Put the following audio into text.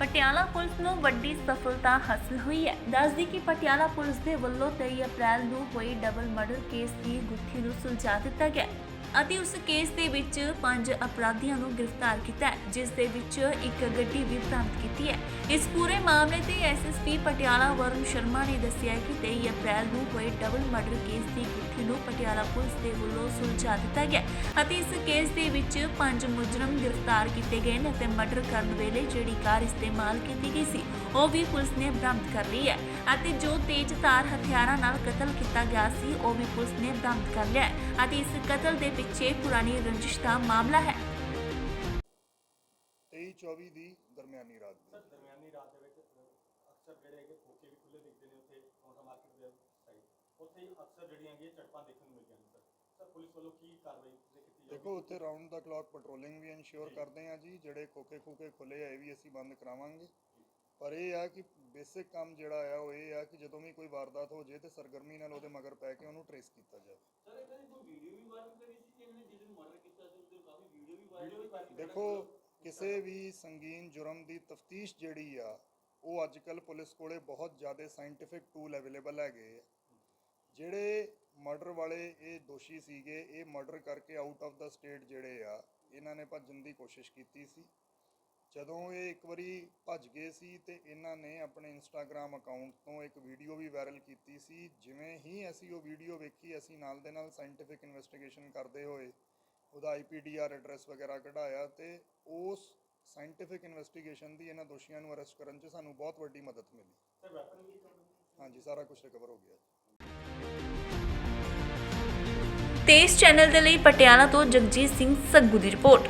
Patiala police ਨੂੰ ਵੱਡੀ ਸਫਲਤਾ ਹਾਸਲ ਹੋਈ ਹੈ। ਦੱਸਦੀ ਕਿ ਪਟਿਆਲਾ ਪੁਲਿਸ ਦੇ ਵੱਲੋਂ 23 ਅਪ੍ਰੈਲ ਨੂੰ ਹੋਈ ਡਬਲ ਮਰਡਰ ਕੇਸ ਦੀ ਗੁੱਥੀ ਨੂੰ ਸੁਲਝਾ ਦਿੱਤਾ ਗਿਆ। ਅਤੇ ਉਸ ਕੇਸ ਦੇ ਵਿੱਚ ਪੰਜ ਅਪਰਾਧੀਆਂ ਨੂੰ ਗ੍ਰਿਫਤਾਰ ਕੀਤਾ ਹੈ, ਜਿਸ ਦੇ ਵਿੱਚ ਇੱਕ ਗੱਡੀ ਵੀ ਬਰਾਮਦ ਕੀਤੀ ਹੈ। ਇਸ ਪੂਰੇ ਮਾਮਲੇ ਤੇ ਐਸਐਸਪੀ ਪਟਿਆਲਾ ਵਰੁਣ ਸ਼ਰਮਾ ਨੇ ਦੱਸਿਆ ਕਿ 23 ਅਪ੍ਰੈਲ ਨੂੰ ਹੋਏ ਡਬਲ ਮਰਡਰ ਕੇਸ ਦੀ ਗੁੱਥੀ ਨੂੰ ਪਟਿਆਲਾ ਪੁਲਿਸ ਦੇ ਵੱਲੋਂ ਸੁਲਝਾ ਦਿੱਤਾ ਗਿਆ ਅਤੇ ਇਸ ਕੇਸ ਦੇ ਵਿੱਚ ਪੰਜ ਮੁਜਰਮ ਗ੍ਰਿਫਤਾਰ ਕੀਤੇ ਗਏ ਨੇ ਅਤੇ ਮਰਡਰ ਕਰਨ ਵੇਲੇ ਜਿਹੜੀ ਕਾਰ ਇਸਤੇਮਾਲ ਕੀਤੀ ਗਈ ਸੀ ਉਹ ਵੀ ਪੁਲਿਸ ਨੇ ਬਰਾਮਦ ਕਰ ਲਈ ਹੈ ਅਤੇ ਜੋ ਤੇਜ਼ ਧਾਰ ਹਥਿਆਰਾਂ ਨਾਲ ਕਤਲ ਕੀਤਾ ਗਿਆ ਸੀ ਉਹ ਵੀ ਪੁਲਿਸ ਨੇ ਬਰਾਮਦ ਕਰ ਲਿਆ ਹੈ ਅਤੇ ਇਸ ਕਤਲ ਦੇ ਪਿੱਛੇ ਪੁਰਾਣੀ ਰੰਜਿਸ਼ ਦਾ ਮਾਮਲਾ ਹੈ। 23 24 ਦੀ ਦਰਮਿਆਨੀ ਰਾਤ ਦੀ ਦਰਮਿਆਨੀ ਰਾਤ ਦੇ ਵਿੱਚ ਅਕਸਰ ਜਿਹੜੇ ਹੈਗੇ ਖੋਖੇ ਵੀ ਖੁੱਲੇ ਦਿਖਦੇ ਨੇ ਉੱਥੇ ਕੌਂਟਾ ਮਾਰਕੀਟ ਦੇ ਸਾਈਡ ਉੱਥੇ ਹੀ ਅਕਸਰ ਜਿਹੜੀਆਂ ਹੈਗੀਆਂ ਝੜਪਾਂ ਦੇਖਣ ਨੂੰ ਮਿਲਦੀਆਂ ਨੇ ਸਰ। ਸਰ ਪੁਲਿਸ ਵੱਲੋਂ ਕੀ ਕਾਰਵਾਈ ਕੀਤੀ? ਦੇਖੋ ਉੱਥੇ ਰਾਉਂਡ ਦਾ ਕਲੌਕ ਪੈਟਰੋਲਿੰਗ ਵੀ ਇਨਸ਼ੋਰ ਕਰਦੇ ਆ ਜੀ ਜਿਹੜੇ ਖੋਕੇ ਖੋਕੇ ਖੁੱਲੇ ਆ ਇਹ ਵੀ ਅਸੀਂ ਬੰਦ ਕਰਾਵਾਂਗੇ। ਪਰ ਇਹ ਆ ਕਿ ਬੇਸਿਕ ਕੰਮ ਜਿਹੜਾ ਆ ਉਹ ਇਹ ਆ ਕਿ ਜਦੋਂ ਵੀ ਕੋਈ ਵਾਰਦਾਤ ਹੋ ਜੇ ਤੇ ਸਰਗਰਮੀ ਨਾਲ ਉਹਦੇ ਮਗਰ ਪੈ ਕੇ ਉਹਨੂੰ ਟਰੇਸ ਕੀਤਾ ਜਾਵੇ। ਸਰ ਇਹਨਾਂ ਦੀ ਕੋਈ ਵੀਡੀਓ ਵੀ ਵਾਇਰਲ ਕਰੀ ਸੀ ਕਿ ਇਹਨੇ ਜਿਹਨੂੰ ਮਰਡਰ ਕੀਤਾ ਸੀ ਉਹਦੇ ਕਾਫੀ ਵੀਡੀਓ ਵੀ ਵਾਇਰਲ ਵੀਡੀਓ ਵੀ ਵਾਇਰਲ ਦੇਖੋ, ਕਿਸੇ ਵੀ ਸੰਗੀਨ ਜੁਰਮ ਦੀ ਤਫਤੀਸ਼ ਜਿਹੜੀ ਆ, ਉਹ ਅੱਜ ਕੱਲ ਪੁਲਿਸ ਕੋਲੇ ਬਹੁਤ ਜ਼ਿਆਦਾ ਸਾਇੰਟੀਫਿਕ ਟੂਲ ਅਵੇਲੇਬਲ ਹੈਗੇ ਆ। ਜਿਹੜੇ ਮਰਡਰ ਵਾਲੇ ਇਹ ਦੋਸ਼ੀ ਸੀਗੇ, ਇਹ ਮਰਡਰ ਕਰਕੇ ਆਊਟ ਆਫ ਦਾ ਸਟੇਟ ਜਿਹੜੇ ਆ, ਇਹਨਾਂ ਨੇ ਭੱਜਣ ਦੀ ਕੋਸ਼ਿਸ਼ ਕੀਤੀ ਸੀ। ਜਦੋਂ ਇਹ ਇੱਕ ਵਾਰੀ ਭੱਜ ਗਏ ਸੀ ਤੇ ਇਹਨਾਂ ਨੇ ਆਪਣੇ ਇੰਸਟਾਗ੍ਰam ਅਕਾਊਂਟ ਤੋਂ ਇੱਕ ਵੀਡੀਓ ਵੀ ਵਾਇਰਲ ਕੀਤੀ ਸੀ, ਜਿਵੇਂ ਹੀ ਅਸੀਂ ਉਹ ਵੀਡੀਓ ਵੇਖੀ, ਅਸੀਂ ਨਾਲ ਦੇ ਨਾਲ ਸਾਇੰਟੀਫਿਕ ਇਨਵੈਸਟੀਗੇਸ਼ਨ ਕਰਦੇ ਹੋਏ ਉਹਦਾ ਆਈਪੀਡੀਆਰ ਐਡਰੈਸ ਵਗੈਰਾ ਕਢਾਇਆ ਤੇ ਉਸ ਸਾਇੰਟੀਫਿਕ ਇਨਵੈਸਟੀਗੇਸ਼ਨ ਦੀ ਇਹਨਾਂ ਦੋਸ਼ੀਆਂ ਨੂੰ ਅਰੈਸਟ ਕਰਨ 'ਚ ਸਾਨੂੰ ਬਹੁਤ ਵੱਡੀ ਮਦਦ ਮਿਲੀ। ਸਰ ਵੈਪਨ ਵੀ recover ਹੋਏ? ਹਾਂਜੀ ਸਾਰਾ ਕੁਝ ਰਿਕਵਰ ਹੋ ਗਿਆ ਤੇਜ਼ ਚੈਨਲ ਦੇ ਲਈ ਪਟਿਆਲਾ ਤੋਂ ਜਗਜੀਤ ਸਿੰਘ ਸੱਗੂ ਦੀ ਰਿਪੋਰਟ